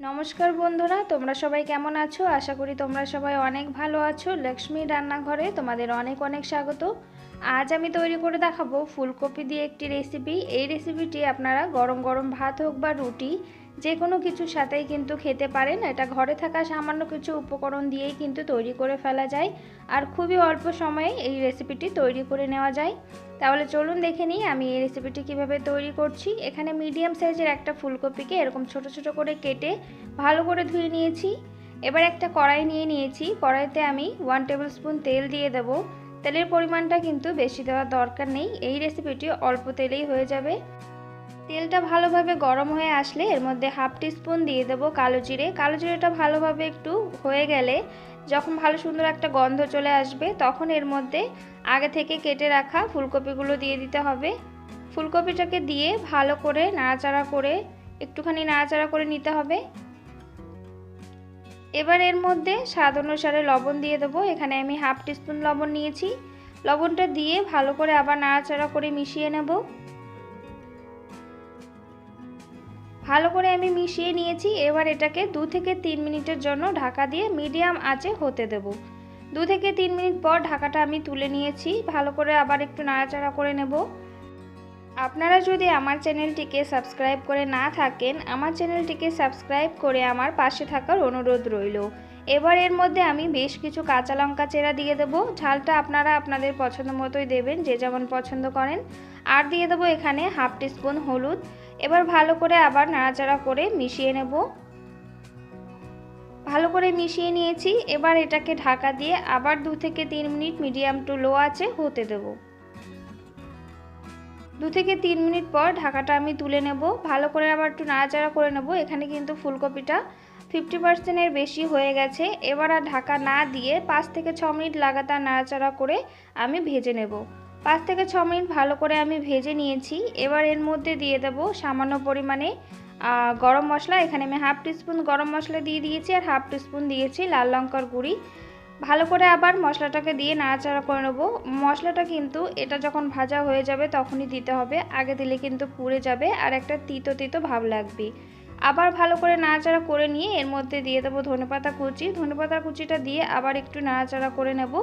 নমস্কার বন্ধুরা, তোমরা সবাই কেমন আছো? আশা করি তোমরা সবাই অনেক ভালো আছো। লক্ষ্মী রান্নাঘরে তোমাদের অনেক অনেক স্বাগত। আজ আমি তৈরি করে দেখাবো ফুলকপি দিয়ে একটি রেসিপি এই রেসিপিটি আপনারা গরম গরম ভাত হোক বা রুটি, যে কোনো কিছুর সাথেই কিন্তু খেতে পারেন। এটা ঘরে থাকা সামান্য কিছু উপকরণ দিয়েই কিন্তু তৈরি করে ফেলা যায়। আর খুবই অল্প সময়ে এই রেসিপিটি তৈরি করে নেওয়া যায়। তাহলে চলুন দেখে নিই আমি এই রেসিপিটি কীভাবে তৈরি করছি। এখানে মিডিয়াম সাইজের একটা ফুলকপিকে এরকম ছোট ছোট করে কেটে ভালো করে ধুয়ে নিয়েছি। এবার একটা কড়াই নিয়ে নিয়েছি। কড়াইতে আমি ওয়ান টেবিল স্পুন তেল দিয়ে দেব। তেলের পরিমাণটা কিন্তু বেশি দেওয়ার দরকার নেই। এই রেসিপিটি অল্প তেলেই হয়ে যাবে। তেলটা ভালোভাবে গরম হয়ে আসলে এর মধ্যে হাফ স্পুন দিয়ে দেবো কালো জিরে। কালো জিরেটা ভালোভাবে একটু হয়ে গেলে যখন ভালো সুন্দর একটা গন্ধ চলে আসবে, তখন এর মধ্যে আগে থেকে কেটে রাখা ফুলকপিগুলো দিয়ে দিতে হবে। ফুলকপিটাকে দিয়ে ভালো করে নাড়াচাড়া করে, একটুখানি নাড়াচাড়া করে নিতে হবে। এবার এর মধ্যে স্বাদ অনুসারে লবণ দিয়ে দেবো। এখানে আমি হাফ টিস্পুন লবণ নিয়েছি। লবণটা দিয়ে ভালো করে আবার নাড়াচাড়া করে মিশিয়ে নেব। ভালো করে আমি মিশিয়ে নিয়েছি, এবার এটাকে দু থেকে তিন মিনিটের জন্য ঢাকা দিয়ে মিডিয়াম আঁচে হতে দেব। দু থেকে তিন মিনিট পর ঢাকাটা আমি তুলে নিয়েছি, ভালো করে আবার একটু নাড়াচাড়া করে নেব। আপনারা যদি আমার চ্যানেলটিকে সাবস্ক্রাইব করে না থাকেন, আমার চ্যানেলটিকে সাবস্ক্রাইব করে আমার পাশে থাকার অনুরোধ রইল। এবার এর মধ্যে আমি বেশ কিছু কাঁচা লঙ্কা চেরা দিয়ে দেবো। ঝালটা আপনারা আপনাদের পছন্দ মতোই দেবেন, যে যেমন পছন্দ করেন। আর দিয়ে দেবো এখানে হাফ টিস্পুন হলুদ। এবার ভালো করে আবার নাড়াচাড়া করে মিশিয়ে নেব। ভালো করে মিশিয়ে নিয়েছি, এবার এটাকে ঢাকা দিয়ে আবার দু থেকে তিন মিনিট মিডিয়াম টু লো আছে হতে দেবো। দু থেকে তিন মিনিট পর ঢাকাটা আমি তুলে নেব। ভালো করে আবার একটু নাড়াচাড়া করে নেব। এখানে কিন্তু ফুলকপিটা ফিফটি পার্সেন্টের বেশি হয়ে গেছে। এবার আর ঢাকা না দিয়ে পাঁচ থেকে ছ মিনিট লাগাতার নাড়াচাড়া করে আমি ভেজে নেব। পাঁচ থেকে ছ মিনিট ভালো করে আমি ভেজে নিয়েছি। এবার এর মধ্যে দিয়ে দেব সামান্য পরিমাণে গরম মশলা। এখানে আমি হাফ টিস্পুন গরম মশলা দিয়ে দিয়েছি আর হাফ টিস্পুন দিয়েছি লাল লঙ্কার গুঁড়ি। ভালো করে আবার মশলাটাকে দিয়ে নাড়াচাড়া করে নেব। মশলাটা কিন্তু এটা যখন ভাজা হয়ে যাবে তখনই দিতে হবে। আগে দিলে কিন্তু পুড়ে যাবে আর একটা তিতো তিতো ভাব লাগবে। আবার ভালো করে নাড়াচাড়া করে নিয়ে এর মধ্যে দিয়ে দেবো ধনেপাতা কুচি। ধনেপাতা কুচিটা দিয়ে আবার একটু নাড়াচাড়া করে নেব।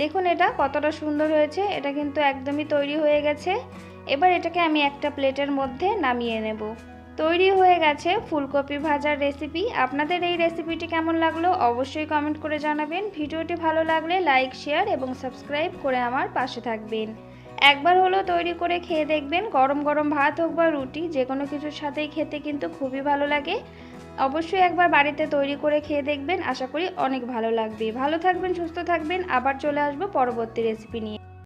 দেখুন এটা কতটা সুন্দর হয়েছে, এটা কিন্তু একদমই তৈরি হয়ে গেছে। এবার এটাকে আমি একটা প্লেটের মধ্যে নামিয়ে নেব। তৈরি হয়ে গেছে ফুলকপি ভাজার রেসিপি আপনাদের এই রেসিপিটি কেমন লাগল অবশ্যই কমেন্ট করে জানাবেন। ভিডিওটি ভালো লাগলে লাইক শেয়ার এবং সাবস্ক্রাইব করে আমার পাশে থাকবেন। একবার হলো তৈরি করে খেয়ে দেখবেন। গরম গরম ভাত হোক বা রুটি যে কোনো কিছুর সাথেই খেতে কিন্তু খুবই ভালো লাগে। অবশ্যই একবার বাড়িতে তৈরি করে খেয়ে দেখবেন। আশা করি অনেক ভালো লাগবে। ভালো থাকবেন, সুস্থ থাকবেন। আবার চলে আসব পরবর্তী রেসিপি নিয়ে।